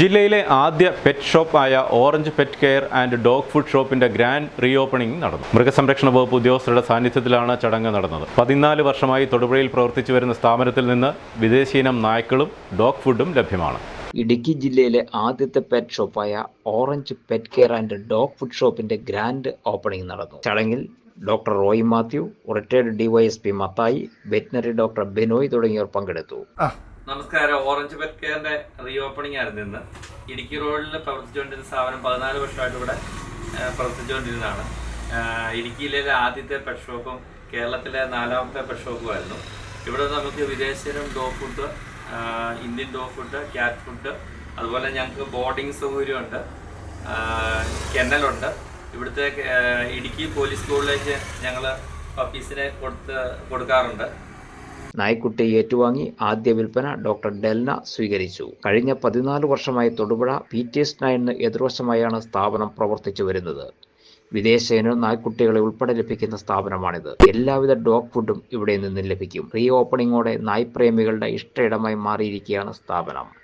ജില്ലയിലെ ആദ്യ pet shop ആയ orange pet care and dog food ഷോപ്പിന്റെ ഗ്രാൻഡ് റീ ഓപ്പണിംഗ് നടന്നു. മൃഗസംരക്ഷണ വകുപ്പ് ഉദ്യോഗസ്ഥരുടെ സാന്നിധ്യത്തിലാണ് ചടങ്ങ് നടന്നത്. പതിനാല് വർഷമായി തൊടുപുഴയിൽ പ്രവർത്തിച്ചു വരുന്ന സ്ഥാപനത്തിൽ നിന്ന് വിദേശീനം നായ്ക്കളും ഡോഗ് ഫുഡും ലഭ്യമാണ്. ഇടുക്കി ജില്ലയിലെ ആദ്യത്തെ pet ഷോപ്പായ orange pet care and dog food ഷോപ്പിന്റെ ഗ്രാൻഡ് ഓപ്പണിംഗ് നടന്നു. ചടങ്ങിൽ doctor Roy Mathew retired DYSP Mathai veterinary doctor Benoy തുടങ്ങിയവർ പങ്കെടുത്തു. നമസ്കാരം. ഓറഞ്ച് പെറ്റ് കെയറിന്റെ റീ ഓപ്പണിംഗ് ആയിരുന്നു ഇന്ന്. ഇടുക്കി റോഡിൽ പ്രവർത്തിച്ചുകൊണ്ടിരുന്ന സ്ഥാപനം പതിനാല് വർഷമായിട്ട് ഇവിടെ പ്രവർത്തിച്ചുകൊണ്ടിരുന്നതാണ്. ഇടുക്കിയിലെ ആദ്യത്തെ പെറ്റ് ഷോപ്പും കേരളത്തിലെ നാലാമത്തെ പെറ്റ് ഷോപ്പും ആയിരുന്നു. ഇവിടെ നമുക്ക് വിദേശിനും dog food Indian dog food cat food അതുപോലെ ഞങ്ങൾക്ക് ബോർഡിംഗ് സൗകര്യമുണ്ട്. കെന്നലുണ്ട് ഇവിടുത്തെ ഇടുക്കി പോലീസ് സ്കൂളിലേക്ക് ഞങ്ങൾ പപ്പീസിനെ കൊടുത്ത് കൊടുക്കാറുണ്ട്. നായ്ക്കുട്ടി ഏറ്റുവാങ്ങി ആദ്യ വിൽപ്പന ഡോക്ടർ ഡെൽന സ്വീകരിച്ചു. കഴിഞ്ഞ പതിനാല് വർഷമായി തൊടുപുഴ പി ടി എസ് നയന് എതിർവശമായാണ് സ്ഥാപനം പ്രവർത്തിച്ചു വരുന്നത്. വിദേശീന നായ്ക്കുട്ടികളെ ഉൾപ്പെടെ ലഭിക്കുന്ന സ്ഥാപനമാണിത്. എല്ലാവിധ ഡോഗ് ഫുഡും ഇവിടെ നിന്ന് ലഭിക്കും. റീ ഓപ്പണിംഗോടെ നായ്പ്രേമികളുടെ ഇഷ്ടയിടമായി മാറിയിരിക്കുകയാണ് സ്ഥാപനം.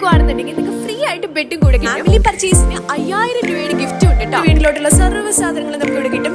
ഔട്ടിനായി എടുക്കുവാണെന്നുണ്ടെങ്കിൽ നിങ്ങൾക്ക് ഫ്രീ ആയിട്ട് ബെഡും കൂടെ ഫാമിലി പർച്ചേസിന് അയ്യായിരം രൂപയുടെ ഗിഫ്റ്റ് ഉണ്ട് കേട്ടോ വീട്ടിലോട്ടുള്ള സർവ സാധനങ്ങൾ നമുക്ക് ഇവിടെ കിട്ടും.